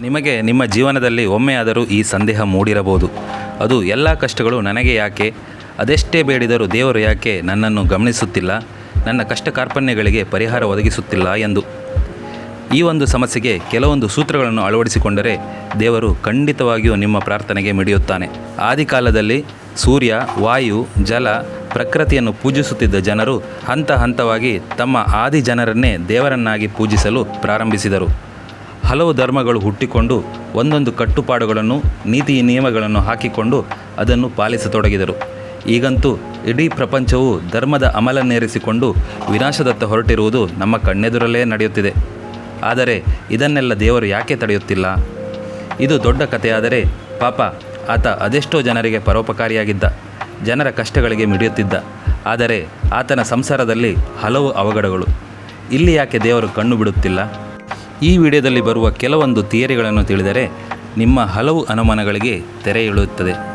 ನಿಮಗೆ ನಿಮ್ಮ ಜೀವನದಲ್ಲಿ ಒಮ್ಮೆಯಾದರೂ ಈ ಸಂದೇಹ ಮೂಡಿರಬಹುದು. ಅದು ಎಲ್ಲ ಕಷ್ಟಗಳು ನನಗೆ ಯಾಕೆ? ಅದೆಷ್ಟೇ ಬೇಡಿದರೂ ದೇವರು ಯಾಕೆ ನನ್ನನ್ನು ಗಮನಿಸುತ್ತಿಲ್ಲ? ನನ್ನ ಕಷ್ಟ ಕಾರ್ಪಣ್ಯಗಳಿಗೆ ಪರಿಹಾರ ಒದಗಿಸುತ್ತಿಲ್ಲ ಎಂದು. ಈ ಒಂದು ಸಮಸ್ಯೆಗೆ ಕೆಲವೊಂದು ಸೂತ್ರಗಳನ್ನು ಅಳವಡಿಸಿಕೊಂಡರೆ ದೇವರು ಖಂಡಿತವಾಗಿಯೂ ನಿಮ್ಮ ಪ್ರಾರ್ಥನೆಗೆ ಮಿಡಿಯುತ್ತಾನೆ. ಆದಿಕಾಲದಲ್ಲಿ ಸೂರ್ಯ, ವಾಯು, ಜಲ, ಪ್ರಕೃತಿಯನ್ನು ಪೂಜಿಸುತ್ತಿದ್ದ ಜನರು ಹಂತ ಹಂತವಾಗಿ ತಮ್ಮ ಆದಿ ಜನರನ್ನೇ ದೇವರನ್ನಾಗಿ ಪೂಜಿಸಲು ಪ್ರಾರಂಭಿಸಿದರು. ಹಲವು ಧರ್ಮಗಳು ಹುಟ್ಟಿಕೊಂಡು ಒಂದೊಂದು ಕಟ್ಟುಪಾಡುಗಳನ್ನು, ನೀತಿ ನಿಯಮಗಳನ್ನು ಹಾಕಿಕೊಂಡು ಅದನ್ನು ಪಾಲಿಸತೊಡಗಿದರು. ಈಗಂತೂ ಇಡೀ ಪ್ರಪಂಚವು ಧರ್ಮದ ಅಮಲನ್ನೇರಿಸಿಕೊಂಡು ವಿನಾಶದತ್ತ ಹೊರಟಿರುವುದು ನಮ್ಮ ಕಣ್ಣೆದುರಲ್ಲೇ ನಡೆಯುತ್ತಿದೆ. ಆದರೆ ಇದನ್ನೆಲ್ಲ ದೇವರು ಯಾಕೆ ತಡೆಯುತ್ತಿಲ್ಲ? ಇದು ದೊಡ್ಡ ಕಥೆಯಾದರೆ ಪಾಪ ಆತ ಅದೆಷ್ಟೋ ಜನರಿಗೆ ಪರೋಪಕಾರಿಯಾಗಿದ್ದ, ಜನರ ಕಷ್ಟಗಳಿಗೆ ಮಿಡಿಯುತ್ತಿದ್ದ. ಆದರೆ ಆತನ ಸಂಸಾರದಲ್ಲಿ ಹಲವು ಅವಘಡಗಳು. ಇಲ್ಲಿ ಯಾಕೆ ದೇವರು ಕಣ್ಣು ಬಿಡುತ್ತಿಲ್ಲ? ಈ ವಿಡಿಯೋದಲ್ಲಿ ಬರುವ ಕೆಲವೊಂದು ಥಿಯರಿಗಳನ್ನು ತಿಳಿದರೆ ನಿಮ್ಮ ಹಲವು ಅನುಮಾನಗಳಿಗೆ ತೆರೆ ಇಳುತ್ತದೆ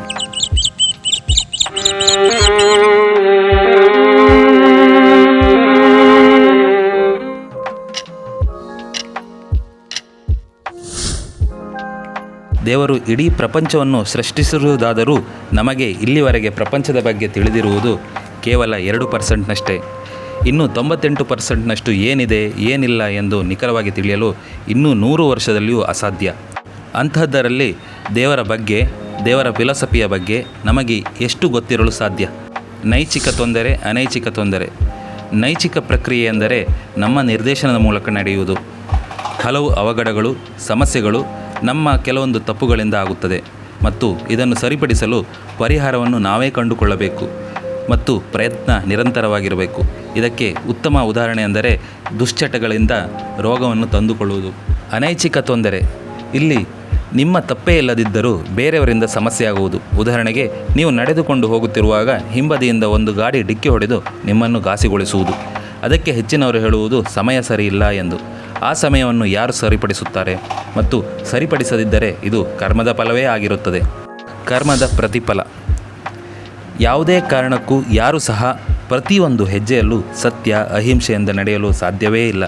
ದೇವರು ಇಡೀ ಪ್ರಪಂಚವನ್ನು ಸೃಷ್ಟಿಸಿರುವುದಾದರೂ ನಮಗೆ ಇಲ್ಲಿವರೆಗೆ ಪ್ರಪಂಚದ ಬಗ್ಗೆ ತಿಳಿದಿರುವುದು ಕೇವಲ ಎರಡು ಪರ್ಸೆಂಟ್ನಷ್ಟೇ. ಇನ್ನು ತೊಂಬತ್ತೆಂಟು ಪರ್ಸೆಂಟ್ನಷ್ಟು ಏನಿದೆ, ಏನಿಲ್ಲ ಎಂದು ನಿಖರವಾಗಿ ತಿಳಿಯಲು ಇನ್ನೂ ನೂರು ವರ್ಷದಲ್ಲಿಯೂ ಅಸಾಧ್ಯ. ಅಂಥದ್ದರಲ್ಲಿ ದೇವರ ಬಗ್ಗೆ, ದೇವರ ಫಿಲಾಸಫಿಯ ಬಗ್ಗೆ ನಮಗೆ ಎಷ್ಟು ಗೊತ್ತಿರಲು ಸಾಧ್ಯ? ನೈಚಿಕ ತೊಂದರೆ ಅನೈಚ್ಛಿಕ ತೊಂದರೆ. ನೈಚಿಕ ಪ್ರಕ್ರಿಯೆ ಎಂದರೆ ನಮ್ಮ ನಿರ್ದೇಶನದ ಮೂಲಕ ನಡೆಯುವುದು. ಹಲವು ಅವಘಡಗಳು, ಸಮಸ್ಯೆಗಳು ನಮ್ಮ ಕೆಲವೊಂದು ತಪ್ಪುಗಳಿಂದ ಆಗುತ್ತದೆ. ಮತ್ತು ಇದನ್ನು ಸರಿಪಡಿಸಲು ಪರಿಹಾರವನ್ನು ನಾವೇ ಕಂಡುಕೊಳ್ಳಬೇಕು. ಮತ್ತು ಪ್ರಯತ್ನ ನಿರಂತರವಾಗಿರಬೇಕು. ಇದಕ್ಕೆ ಉತ್ತಮ ಉದಾಹರಣೆ ಎಂದರೆ ದುಶ್ಚಟಗಳಿಂದ ರೋಗವನ್ನು ತಂದುಕೊಳ್ಳುವುದು. ಅನೈಚ್ಛಿಕ ತೊಂದರೆ. ಇಲ್ಲಿ ನಿಮ್ಮ ತಪ್ಪೇ ಇಲ್ಲದಿದ್ದರೂ ಬೇರೆಯವರಿಂದ ಸಮಸ್ಯೆ ಆಗುವುದು. ಉದಾಹರಣೆಗೆ, ನೀವು ನಡೆದುಕೊಂಡು ಹೋಗುತ್ತಿರುವಾಗ ಹಿಂಬದಿಯಿಂದ ಒಂದು ಗಾಡಿ ಡಿಕ್ಕಿ ಹೊಡೆದು ನಿಮ್ಮನ್ನು ಘಾಸಿಗೊಳಿಸುವುದು. ಅದಕ್ಕೆ ಹೆಚ್ಚಿನವರು ಹೇಳುವುದು, ಸಮಯ ಸರಿಯಿಲ್ಲ ಎಂದು. ಆ ಸಮಯವನ್ನು ಯಾರು ಸರಿಪಡಿಸುತ್ತಾರೆ? ಮತ್ತು ಸರಿಪಡಿಸದಿದ್ದರೆ ಇದು ಕರ್ಮದ ಫಲವೇ ಆಗಿರುತ್ತದೆ. ಕರ್ಮದ ಪ್ರತಿಫಲ. ಯಾವುದೇ ಕಾರಣಕ್ಕೂ ಯಾರೂ ಸಹ ಪ್ರತಿಯೊಂದು ಹೆಜ್ಜೆಯಲ್ಲೂ ಸತ್ಯ ಅಹಿಂಸೆಯಿಂದ ನಡೆಯಲು ಸಾಧ್ಯವೇ ಇಲ್ಲ.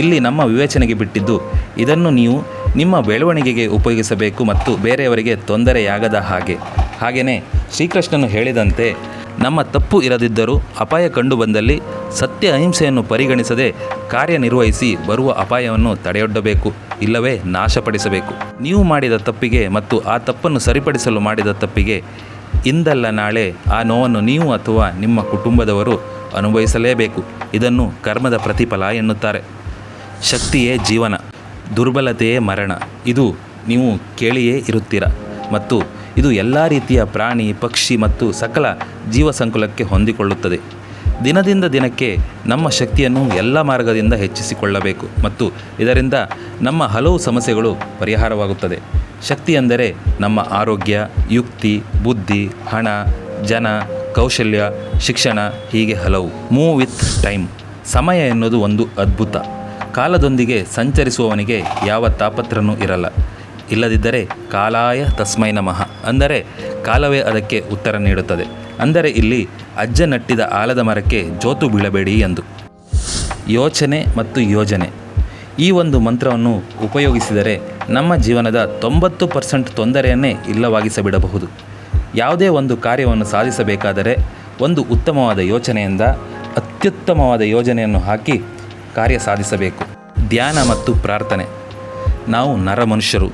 ಇಲ್ಲಿ ನಮ್ಮ ವಿವೇಚನೆಗೆ ಬಿಟ್ಟಿದ್ದು ಇದನ್ನು ನೀವು ನಿಮ್ಮ ಬೆಳವಣಿಗೆಗೆ ಉಪಯೋಗಿಸಬೇಕು ಮತ್ತು ಬೇರೆಯವರಿಗೆ ತೊಂದರೆಯಾಗದ ಹಾಗೆ. ಹಾಗೆಯೇ ಶ್ರೀಕೃಷ್ಣನು ಹೇಳಿದಂತೆ, ನಮ್ಮ ತಪ್ಪು ಇರದಿದ್ದರೂ ಅಪಾಯ ಕಂಡು ಬಂದಲ್ಲಿ ಸತ್ಯ, ಅಹಿಂಸೆಯನ್ನು ಪರಿಗಣಿಸದೆ ಕಾರ್ಯನಿರ್ವಹಿಸಿ ಬರುವ ಅಪಾಯವನ್ನು ತಡೆಯೊಡ್ಡಬೇಕು, ಇಲ್ಲವೇ ನಾಶಪಡಿಸಬೇಕು. ನೀವು ಮಾಡಿದ ತಪ್ಪಿಗೆ ಮತ್ತು ಆ ತಪ್ಪನ್ನು ಸರಿಪಡಿಸಲು ಮಾಡಿದ ತಪ್ಪಿಗೆ ಇಂದಲ್ಲ ನಾಳೆ ಆ ನೋವನ್ನು ನೀವು ಅಥವಾ ನಿಮ್ಮ ಕುಟುಂಬದವರು ಅನುಭವಿಸಲೇಬೇಕು. ಇದನ್ನು ಕರ್ಮದ ಪ್ರತಿಫಲ ಎನ್ನುತ್ತಾರೆ. ಶಕ್ತಿಯೇ ಜೀವನ, ದುರ್ಬಲತೆಯೇ ಮರಣ. ಇದು ನೀವು ಕೇಳಿಯೇ ಇರುತ್ತೀರ. ಮತ್ತು ಇದು ಎಲ್ಲ ರೀತಿಯ ಪ್ರಾಣಿ, ಪಕ್ಷಿ ಮತ್ತು ಸಕಲ ಜೀವಸಂಕುಲಕ್ಕೆ ಹೊಂದಿಕೊಳ್ಳುತ್ತದೆ. ದಿನದಿಂದ ದಿನಕ್ಕೆ ನಮ್ಮ ಶಕ್ತಿಯನ್ನು ಎಲ್ಲ ಮಾರ್ಗದಿಂದ ಹೆಚ್ಚಿಸಿಕೊಳ್ಳಬೇಕು ಮತ್ತು ಇದರಿಂದ ನಮ್ಮ ಹಲವು ಸಮಸ್ಯೆಗಳು ಪರಿಹಾರವಾಗುತ್ತದೆ. ಶಕ್ತಿ ಎಂದರೆ ನಮ್ಮ ಆರೋಗ್ಯ, ಯುಕ್ತಿ, ಬುದ್ಧಿ, ಹಣ, ಜನ, ಕೌಶಲ್ಯ, ಶಿಕ್ಷಣ, ಹೀಗೆ ಹಲವು. ಮೂವ್ ವಿತ್ ಟೈಮ್ ಸಮಯ ಎನ್ನುವುದು ಒಂದು ಅದ್ಭುತ. ಕಾಲದೊಂದಿಗೆ ಸಂಚರಿಸುವವನಿಗೆ ಯಾವ ತಾಪತ್ರನೂ ಇರಲ್ಲ. ಇಲ್ಲದಿದ್ದರೆ ಕಾಲಾಯ ತಸ್ಮೈ ನಮಃ. ಅಂದರೆ ಕಾಲವೇ ಅದಕ್ಕೆ ಉತ್ತರ ನೀಡುತ್ತದೆ. ಅಂದರೆ ಇಲ್ಲಿ ಅಜ್ಜ ನಟ್ಟಿದ ಆಲದ ಮರಕ್ಕೆ ಜೋತು ಬೀಳಬೇಡಿ ಎಂದು. ಯೋಚನೆ ಮತ್ತು ಯೋಜನೆ. ಈ ಒಂದು ಮಂತ್ರವನ್ನು ಉಪಯೋಗಿಸಿದರೆ ನಮ್ಮ ಜೀವನದ ತೊಂಬತ್ತು ಪರ್ಸೆಂಟ್ ತೊಂದರೆಯನ್ನೇ ಇಲ್ಲವಾಗಿಸಬಿಡಬಹುದು. ಯಾವುದೇ ಒಂದು ಕಾರ್ಯವನ್ನು ಸಾಧಿಸಬೇಕಾದರೆ ಒಂದು ಉತ್ತಮವಾದ ಯೋಚನೆಯಿಂದ ಅತ್ಯುತ್ತಮವಾದ ಯೋಜನೆಯನ್ನು ಹಾಕಿ ಕಾರ್ಯ ಸಾಧಿಸಬೇಕು. ಧ್ಯಾನ ಮತ್ತು ಪ್ರಾರ್ಥನೆ. ನಾವು ನರಮನುಷ್ಯರು.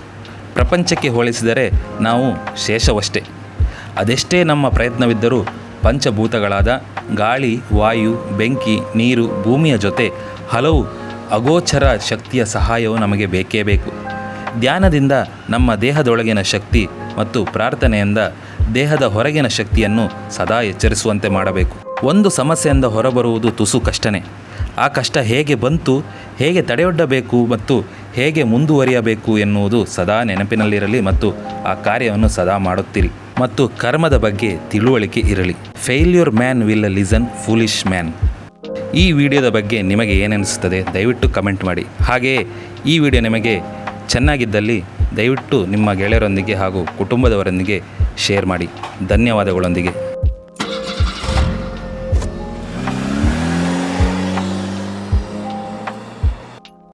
ಪ್ರಪಂಚಕ್ಕೆ ಹೋಲಿಸಿದರೆ ನಾವು ಶೇಷವಷ್ಟೇ. ಅದೆಷ್ಟೇ ನಮ್ಮ ಪ್ರಯತ್ನವಿದ್ದರೂ ಪಂಚಭೂತಗಳಾದ ಗಾಳಿ, ವಾಯು, ಬೆಂಕಿ, ನೀರು, ಭೂಮಿಯ ಜೊತೆ ಹಲವು ಅಗೋಚರ ಶಕ್ತಿಯ ಸಹಾಯವು ನಮಗೆ ಬೇಕೇ ಬೇಕು. ಧ್ಯಾನದಿಂದ ನಮ್ಮ ದೇಹದೊಳಗಿನ ಶಕ್ತಿ ಮತ್ತು ಪ್ರಾರ್ಥನೆಯಿಂದ ದೇಹದ ಹೊರಗಿನ ಶಕ್ತಿಯನ್ನು ಸದಾ ಎಚ್ಚರಿಸುವಂತೆ ಮಾಡಬೇಕು. ಒಂದು ಸಮಸ್ಯೆಯಿಂದ ಹೊರಬರುವುದು ತುಸು ಕಷ್ಟನೇ. ಆ ಕಷ್ಟ ಹೇಗೆ ಬಂತು, ಹೇಗೆ ತಡೆಯೊಡ್ಡಬೇಕು ಮತ್ತು ಹೇಗೆ ಮುಂದುವರಿಯಬೇಕು ಎನ್ನುವುದು ಸದಾ ನೆನಪಿನಲ್ಲಿರಲಿ ಮತ್ತು ಆ ಕಾರ್ಯವನ್ನು ಸದಾ ಮಾಡುತ್ತೀರಿ. ಮತ್ತು ಕರ್ಮದ ಬಗ್ಗೆ ತಿಳುವಳಿಕೆ ಇರಲಿ. Failure man will listen foolish man ಈ ವಿಡಿಯೋದ ಬಗ್ಗೆ ನಿಮಗೆ ಏನೆನಿಸುತ್ತದೆ ದಯವಿಟ್ಟು ಕಮೆಂಟ್ ಮಾಡಿ. ಹಾಗೆಯೇ ಈ ವಿಡಿಯೋ ನಿಮಗೆ ಚೆನ್ನಾಗಿದ್ದಲ್ಲಿ ದಯವಿಟ್ಟು ನಿಮ್ಮ ಗೆಳೆಯರೊಂದಿಗೆ ಹಾಗೂ ಕುಟುಂಬದವರೊಂದಿಗೆ ಶೇರ್ ಮಾಡಿ. ಧನ್ಯವಾದಗಳೊಂದಿಗೆ.